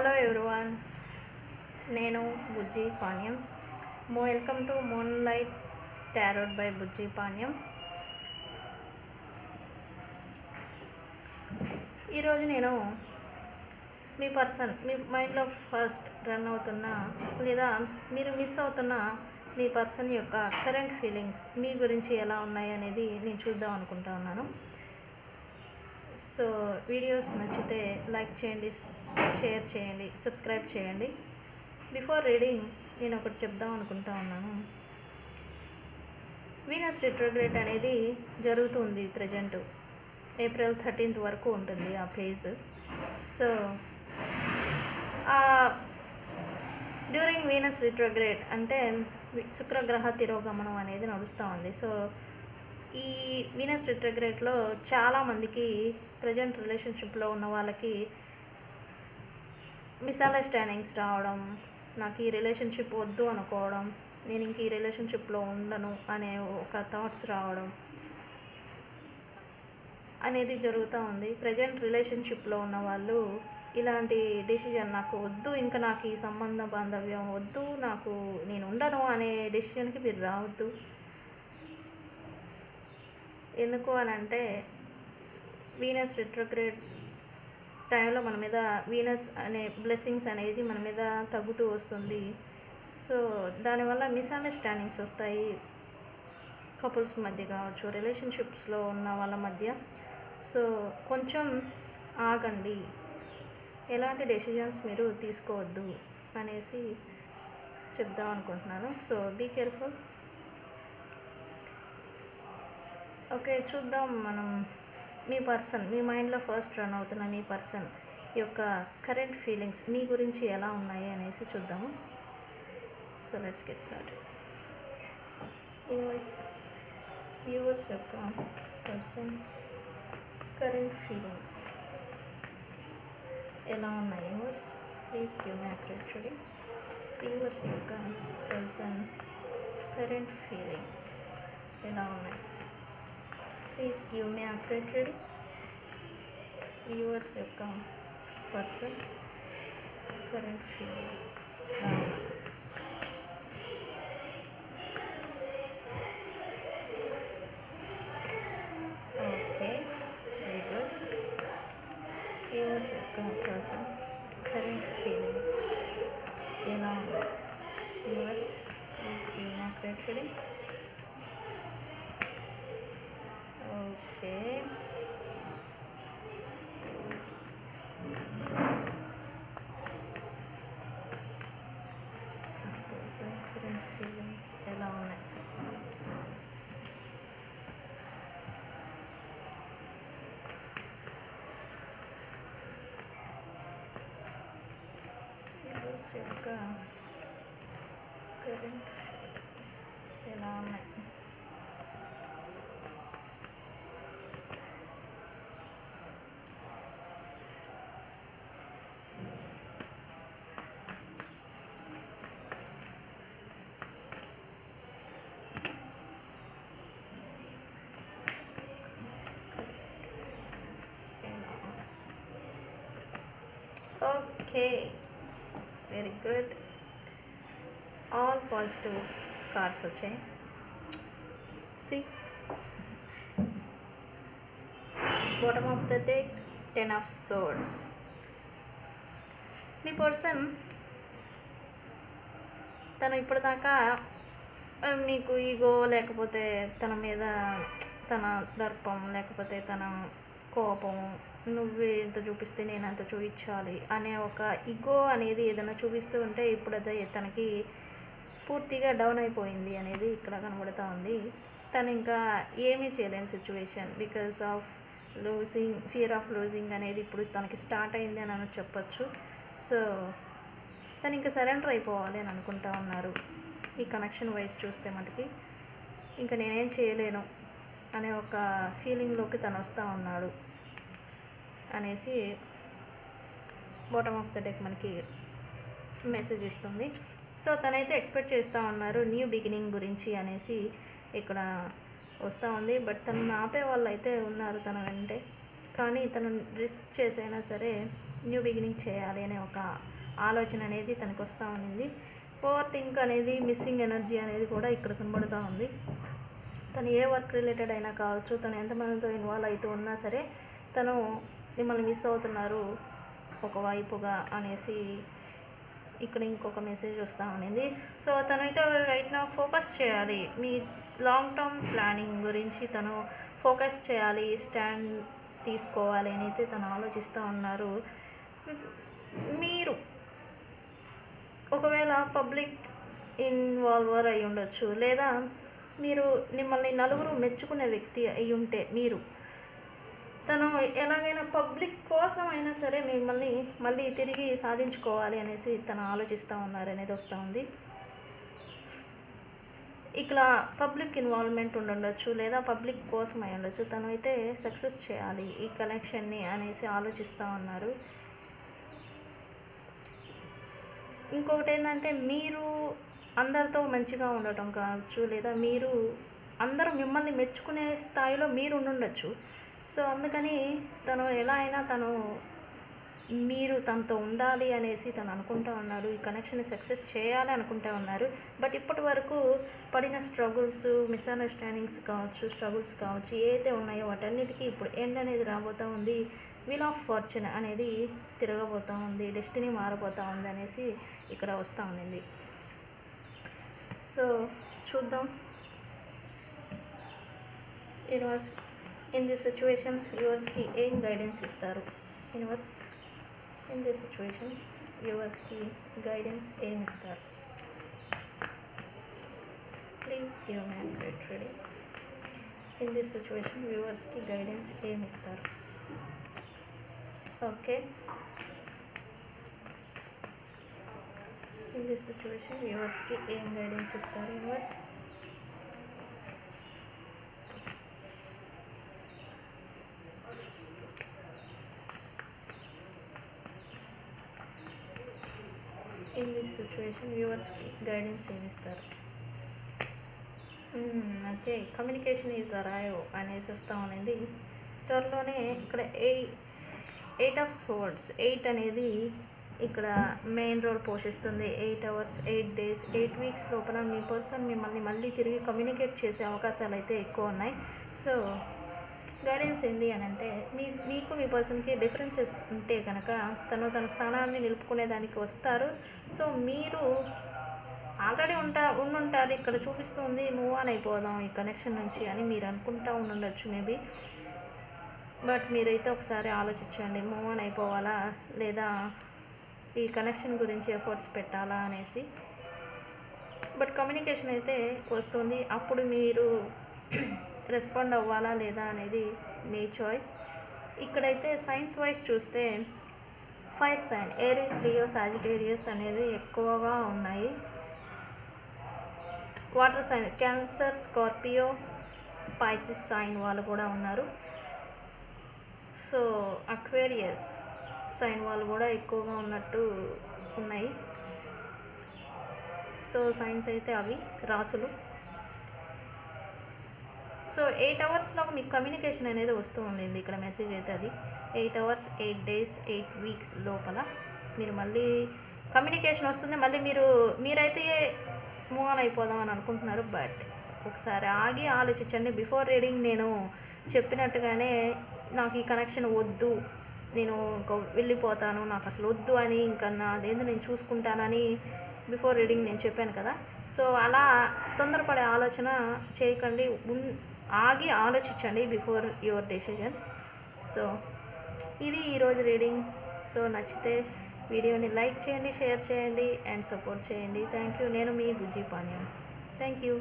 Hello everyone నేను Bujji Panyam. Welcome to moon light tarot by Bujji Panyam. ఈరోజు నేను మీ person మీ మైండ్లో first run అవుతున్న లేదా మీరు మిస్ అవుతున్న మీ పర్సన్ యొక్క కరెంట్ ఫీలింగ్స్ మీ గురించి ఎలా ఉన్నాయి అనేది నేను చూద్దాం అనుకుంటా ఉన్నాను. సో వీడియోస్ నచ్చితే లైక్ చేయండి షేర్ చేయండి సబ్స్క్రైబ్ చేయండి. బిఫోర్ రీడింగ్ నేను ఒకటి చెప్దాం అనుకుంటా ఉన్నాను. వీనస్ రిట్రోగ్రేట్ అనేది జరుగుతుంది ప్రజెంట్ ఏప్రిల్ థర్టీన్త్ వరకు ఉంటుంది ఆ phase so during Venus retrograde అంటే శుక్రగ్రహ తిరోగమనం అనేది నడుస్తూ ఉంది. సో ఈ వీనస్ రిట్రగ్రేట్లో చాలామందికి ప్రజెంట్ రిలేషన్షిప్లో ఉన్న వాళ్ళకి మిస్అండర్స్టాండింగ్స్ రావడం నాకు ఈ రిలేషన్షిప్ వద్దు అనుకోవడం నేను ఇంక ఈ రిలేషన్షిప్లో ఉండను అనే ఒక థాట్స్ రావడం అనేది జరుగుతూ ఉంది. ప్రజెంట్ రిలేషన్షిప్లో ఉన్న వాళ్ళు ఇలాంటి డెసిజన్ నాకు వద్దు ఇంకా నాకు ఈ సంబంధ బాంధవ్యం వద్దు నాకు నేను ఉండను అనే డెసిషన్కి మీరు రావద్దు. ఎందుకు అని అంటే వీనస్ రిట్రోగ్రేడ్ టైంలో మన మీద వీనస్ అనే బ్లెస్సింగ్స్ అనేది మన మీద తగ్గుతూ వస్తుంది. సో దానివల్ల మిస్అండర్స్టాండింగ్స్ వస్తాయి. కపుల్స్ మధ్య కావచ్చు రిలేషన్షిప్స్లో ఉన్న వాళ్ళ మధ్య. సో కొంచెం ఆగండి. ఎలాంటి డెసిజన్స్ మీరు తీసుకోవద్దు అనేసి చెప్దాం అనుకుంటున్నాను. సో బీ కేర్ఫుల్ ఓకే చూద్దాం మనం. మీ పర్సన్ మీ మైండ్లో ఫస్ట్ రన్ అవుతున్న మీ పర్సన్ యొక్క కరెంట్ ఫీలింగ్స్ మీ గురించి ఎలా ఉన్నాయి అనేసి చూద్దాము. So let's get start viewers viewers యొక్క పర్సన్ కరెంట్ ఫీలింగ్స్ ఎలా ఉన్నాయి? Viewers please give my actually viewers యొక్క పర్సన్ కరెంట్ ఫీలింగ్స్ ఎలా ఉన్నాయి? please give me updated viewers account person current viewers. Ah. Okay, very good. Viewers account person current feelings. You know, viewers, please give me updated. యొక్క current feelings ఎలా ఉన్నాయి okay very good all positive cards వచ్చాయి see bottom of the deck ten of swords me person తను ఇప్పటిదాకా um, మీకు ego లేకపోతే తన మీద తన దర్పం లేకపోతే తన కోపం నువ్వు ఎంత చూపిస్తే నేను అంత చూపించాలి అనే ఒక ఇగో అనేది ఏదైనా చూపిస్తూ ఉంటే ఇప్పుడు అదే తనకి పూర్తిగా డౌన్ అయిపోయింది అనేది ఇక్కడ కనబడుతూ ఉంది. తను ఇంకా ఏమీ చేయలేని situation because of losing fear of losing అనేది ఇప్పుడు తనకి స్టార్ట్ అయింది అని అని చెప్పొచ్చు. సో తను ఇంకా సరెండర్ అయిపోవాలి అని అనుకుంటా ఉన్నారు. ఈ కనెక్షన్ వైజ్ చూస్తే మనకి ఇంకా నేనేం చేయలేను. అనే ఒక ఫీలింగ్లోకి తను వస్తూ ఉన్నాడు అనేసి బాటమ్ ఆఫ్ ద డెక్ మనకి మెసేజ్ ఇస్తుంది. సో తనైతే ఎక్స్పెక్ట్ చేస్తూ ఉన్నారు న్యూ బిగినింగ్ గురించి అనేసి ఇక్కడ వస్తూ ఉంది. బట్ తను ఆపే వాళ్ళు అయితే ఉన్నారు తన వెంటే. కానీ తను రిస్క్ చేసైనా సరే న్యూ బిగినింగ్ చేయాలి అనే ఒక ఆలోచన అనేది తనకు వస్తూ ఉంది ఓవర్ థింక్ అనేది మిస్సింగ్ ఎనర్జీ అనేది కూడా ఇక్కడ కనబడుతూ ఉంది. తను ఏ వర్క్ రిలేటెడ్ అయినా కావచ్చు తను ఎంతమందితో ఇన్వాల్వ్ అవుతూ ఉన్నా సరే తను మిమ్మల్ని మిస్ అవుతున్నారు ఒకవైపుగా అనేసి ఇక్కడ ఇంకొక మెసేజ్ వస్తూ ఉండింది. సో తనైతే రైట్ నా ఫోకస్ చేయాలి. మీ లాంగ్ టర్మ్ ప్లానింగ్ గురించి తను ఫోకస్ చేయాలి స్టాండ్ తీసుకోవాలి అని అయితే తను ఆలోచిస్తూ ఉన్నారు. మీరు ఒకవేళ పబ్లిక్ ఇన్వాల్వర్ అయి ఉండొచ్చు లేదా మీరు మిమ్మల్ని నలుగురు మెచ్చుకునే వ్యక్తి అయి ఉంటే మీరు తను ఎలాగైనా పబ్లిక్ కోసం అయినా సరే మిమ్మల్ని మళ్ళీ తిరిగి సాధించుకోవాలి అనేసి తను ఆలోచిస్తూ ఉన్నారు అనేది వస్తూ ఉంది. ఇట్లా పబ్లిక్ ఇన్వాల్వ్మెంట్ ఉండొచ్చు లేదా పబ్లిక్ కోసం అయి ఉండొచ్చు తను అయితే సక్సెస్ చేయాలి ఈ కనెక్షన్ని అనేసి ఆలోచిస్తూ ఉన్నారు. ఇంకొకటి ఏంటంటే మీరు అందరితో మంచిగా ఉండటం కావచ్చు లేదా మీరు అందరూ మిమ్మల్ని మెచ్చుకునే స్థాయిలో మీరు ఉండుండొచ్చు. సో అందుకని తను ఎలా అయినా తను మీరు తనతో ఉండాలి అనేసి తను అనుకుంటూ ఉన్నారు. ఈ కనెక్షన్ సక్సెస్ చేయాలి అనుకుంటూ ఉన్నారు. బట్ ఇప్పటి వరకు పడిన స్ట్రగుల్స్ మిస్అండర్స్టాండింగ్స్ కావచ్చు స్ట్రగుల్స్ కావచ్చు ఏదైతే ఉన్నాయో వాటన్నిటికీ ఇప్పుడు ఎండ్ అనేది రాబోతూ ఉంది. వీల్ ఆఫ్ ఫార్చ్యూన్ అనేది తిరగబోతూ ఉంది డెస్టినీ మారబోతూ ఉంది అనేసి ఇక్కడ వస్తూ ఉండింది. so Shuddham it was in these situation viewers ki aim guidance istaru it was in this situation viewers ki guidance aim istaru please give me a great in this situation viewers ki guidance aim istaru okay? This situation యువర్స్కి ఏం guidance ఇస్తారు. Yours in this situation వ్యూవర్స్కి guidance ఏమి ఇస్తారు? Okay communication is అరాయో అనేసి వస్తూ ఉన్నది. త్వరలోనే ఇక్కడ eight eight of swords eight అనేది ఇక్కడ మెయిన్ రోల్ పోషిస్తుంది. Eight hours eight days eight weeks లోపల మీ పర్సన్ మిమ్మల్ని మళ్ళీ తిరిగి కమ్యూనికేట్ చేసే అవకాశాలు అయితే ఎక్కువ ఉన్నాయి. సో గైడెన్స్ ఏంది అని అంటే మీ మీకు మీ పర్సన్కి డిఫరెన్సెస్ ఉంటే కనుక తను తన స్థానాన్ని నిలుపుకునే దానికి వస్తారు. సో మీరు ఆల్రెడీ ఉంటా ఉండుంటారు. ఇక్కడ చూపిస్తుంది మూవ్ ఆన్ అయిపోదాం ఈ కనెక్షన్ నుంచి అని మీరు అనుకుంటా ఉండుండొచ్చు మేబీ బట్ మీరైతే ఒకసారి ఆలోచించండి మూవ్ ఆన్ అయిపోవాలా లేదా ఈ కనెక్షన్ గురించి ఎఫర్ట్స్ పెట్టాలా అనేసి. బట్ కమ్యూనికేషన్ అయితే వస్తుంది. అప్పుడు మీరు రెస్పాండ్ అవ్వాలా లేదా అనేది మీ చాయిస్ ఇక్కడైతే సైన్స్ వైజ్ చూస్తే fire sign Aries Leo Sagittarius అనేది ఎక్కువగా ఉన్నాయి. Water sign Cancer Scorpio Pisces sign వాళ్ళు కూడా ఉన్నారు. సో అక్వేరియస్ సైన్ వాళ్ళు కూడా ఎక్కువగా ఉన్నట్టు ఉన్నాయి. సో సైన్స్ అయితే అవి రాసులు. సో ఎయిట్ అవర్స్లో మీకు కమ్యూనికేషన్ అనేది వస్తూ ఉండింది. ఇక్కడ మెసేజ్ అయితే అది. Eight hours eight days eight weeks లోపల మీరు మళ్ళీ కమ్యూనికేషన్ వస్తుంది. మళ్ళీ మీరు మీరైతే మూవ్ ఆన్ అయిపోదాం అని అనుకుంటున్నారు. బట్ ఒకసారి ఆగి ఆలోచించండి. బిఫోర్ రీడింగ్ నేను చెప్పినట్టుగానే నాకు ఈ కనెక్షన్ వద్దు. నేను ఇంకా వెళ్ళిపోతాను నాకు అసలు వద్దు అని ఇంకా నాదేందో నేను చూసుకుంటానని బిఫోర్ రీడింగ్ నేను చెప్పాను కదా. సో అలా తొందరపడే ఆలోచన చేయకండి ఉన్ ఆగి ఆలోచించండి బిఫోర్ యువర్ డెసిజన్ సో ఇది ఈరోజు రీడింగ్ సో నచ్చితే వీడియోని లైక్ చేయండి షేర్ చేయండి అండ్ సపోర్ట్ చేయండి. థ్యాంక్ యూ నేను మీ బుజ్జి పానీయం థ్యాంక్ యూ